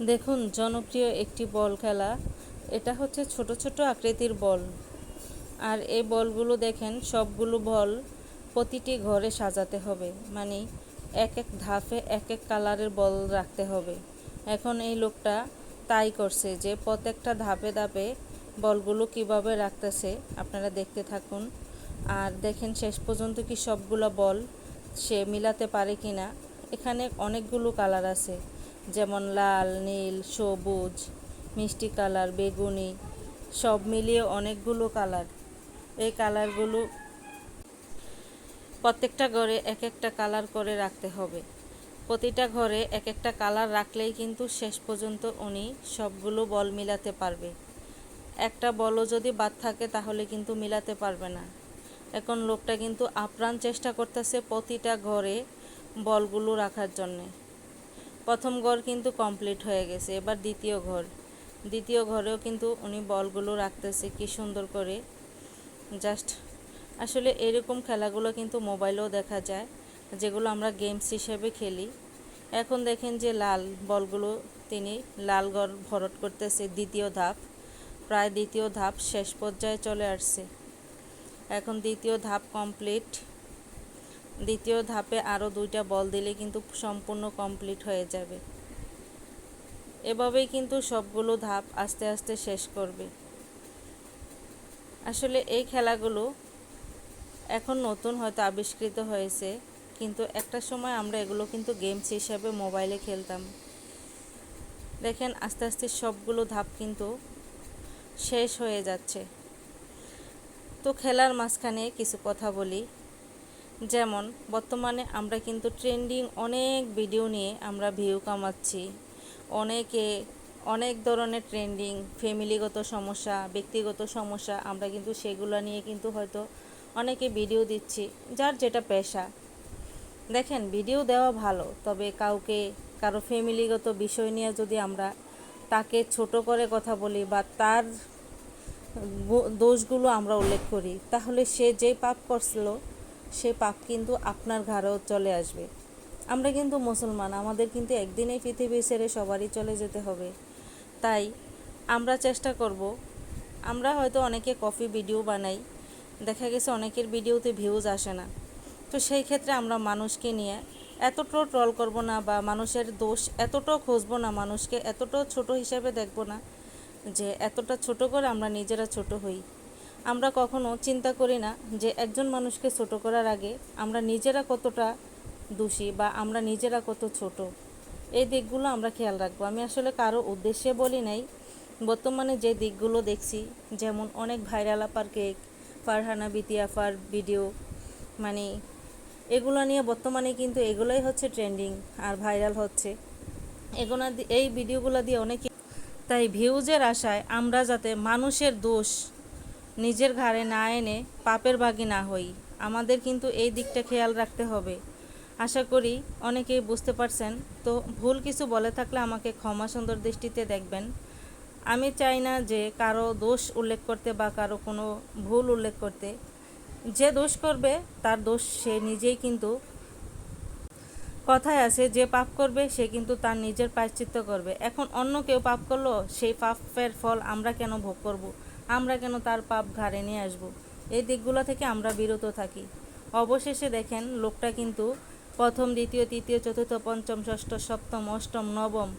দেখুন, জনপ্রিয় একটি বল খেলা। এটা হচ্ছে ছোট ছোট আকৃতির বল। আর এই বলগুলো দেখেন, সবগুলো বল প্রতিটি ঘরে সাজাতে হবে। মানে এক এক ধাপে এক এক কালারের বল রাখতে হবে। এখন এই লোকটা তাই করছে যে প্রত্যেকটা ধাপে ধাপে বলগুলো কীভাবে রাখতেছে আপনারা দেখতে থাকুন। আর দেখেন, শেষ পর্যন্ত কি সবগুলো বল সে মিলাতে পারে কি না এখানে অনেকগুলো কালার আছে। যেমন লাল, নীল, সবুজ, মিষ্টি কালার, বেগুনি, সব মিলিয়ে অনেকগুলো কালার। এই কালারগুলো প্রত্যেকটা ঘরে এক একটা কালার করে রাখতে হবে। প্রতিটা ঘরে এক একটা কালার রাখলেই কিন্তু শেষ পর্যন্ত উনি সবগুলো বল মিলাতে পারবে। একটা বলও যদি বাদ থাকে তাহলে কিন্তু মিলাতে পারবে না। এখন লোকটা কিন্তু আপ্রাণ চেষ্টা করতেছে প্রতিটা ঘরে বলগুলো রাখার জন্যে। প্রথম ঘর কিন্তু কমপ্লিট হয়ে গেছে, এবার দ্বিতীয় ঘর। দ্বিতীয় ঘরেও কিন্তু উনি বলগুলো রাখতেছে, কি সুন্দর করে। জাস্ট আসলে এরকম খেলাগুলো কিন্তু মোবাইলেও দেখা যায়, যেগুলো আমরা গেমস হিসেবে খেলি। এখন দেখেন যে লাল বলগুলো, তিনি লাল ঘর ভরট করতেছে, দ্বিতীয় ধাপ। প্রায় দ্বিতীয় ধাপ শেষ পর্যায়ে চলে আসছে। এখন দ্বিতীয় ধাপ কমপ্লিট দ্বিতীয় ধাপে আরও দুইটা বল দিলে কিন্তু সম্পূর্ণ কমপ্লিট হয়ে যাবে। এভাবেই কিন্তু সবগুলো ধাপ আস্তে আস্তে শেষ করবে। আসলে এই খেলাগুলো এখন নতুন হয়তো আবিষ্কৃত হয়েছে, কিন্তু একটা সময় আমরা এগুলো কিন্তু গেমস হিসাবে মোবাইলে খেলতাম। দেখেন আস্তে আস্তে সবগুলো ধাপ কিন্তু শেষ হয়ে যাচ্ছে। তো খেলার মাঝখানে কিছু কথা বলি। যেমন, বর্তমানে আমরা কিন্তু ট্রেন্ডিং অনেক ভিডিও নিয়ে আমরা ভিউ কামাচ্ছি। অনেকে, অনেক ধরনের ট্রেন্ডিং, ফ্যামিলিগত সমস্যা, ব্যক্তিগত সমস্যা, আমরা কিন্তু সেগুলো নিয়ে কিন্তু হয়তো অনেকে ভিডিও দিচ্ছি, যার যেটা পেশা। দেখেন, ভিডিও দেওয়া ভালো, তবে কাউকে, কারও ফ্যামিলিগত বিষয় নিয়ে যদি আমরা তাকে ছোট করে কথা বলি বা তার দোষগুলো আমরা উল্লেখ করি, তাহলে সে যে পাপ করছিল সে পাপ কিন্তু আপনার ঘরেও চলে আসবে। আমরা কিন্তু মুসলমান, আমাদের কিন্তু একদিন এই পৃথিবী ছেড়ে সবারই চলে যেতে হবে। তাই আমরা চেষ্টা করব, আমরা হয়তো অনেকে কফি ভিডিও বানাই, দেখা গেছে অনেকের ভিডিওতে ভিউজ আসে না। তো সেই ক্ষেত্রে আমরা মানুষকে নিয়ে এতটাও ট্রল করব না বা মানুষের দোষ এতটাও খুঁজবো না, মানুষকে এতটাও ছোট হিসাবে দেখব না যে এতটা ছোট করে আমরা নিজেরা ছোট হই। আমরা কখনো চিন্তা করি না যে একজন মানুষকে ছোট করার আগে আমরা নিজেরা কতটা দোষী বা আমরা নিজেরা কত ছোট। এই দিকগুলো আমরা খেয়াল রাখব। আমি আসলে কারও উদ্দেশ্যে বলি নাই। বর্তমানে যে দিকগুলো দেখছি, যেমন অনেক ভাইরাল আপার কেক, ফারহানা বিতিয়াফার ভিডিও মানে এগুলো নিয়ে বর্তমানে কিন্তু এগুলোই হচ্ছে ট্রেন্ডিং আর ভাইরাল হচ্ছে। এগুলো এই ভিডিওগুলো দিয়ে অনেকে, তাই ভিউজের আশায় আমরা যাতে মানুষের দোষ নিজের ঘাড়ে না এনে পাপের বাগি না হই। আমাদের কিন্তু এই দিকটা খেয়াল রাখতে হবে। আশা করি অনেকেই বুঝতে পারছেন। তো ভুল কিছু বলে থাকলে আমাকে ক্ষমা সুন্দর দৃষ্টিতে দেখবেন। আমি চাই না যে কারও দোষ উল্লেখ করতে বা কারও কোনো ভুল উল্লেখ করতে। যে দোষ করবে, তার দোষ সে নিজেই কিন্তু কথায় আছে, যে পাপ করবে, সে কিন্তু তার নিজের প্রায়শ্চিত্ত করবে। এখন অন্য কেউ পাপ করল, সেই পাপের ফল আমরা কেন ভোগ করব। আমরা কেন তার পাপ ঘাড়ে নিয়ে আসব। এই দিকগুলো থেকে আমরা বিরত থাকি অবশেষে দেখেন, লোকটা কিন্তু প্রথম, দ্বিতীয়, তৃতীয়, চতুর্থ, পঞ্চম, ষষ্ঠ, সপ্তম, অষ্টম, নবম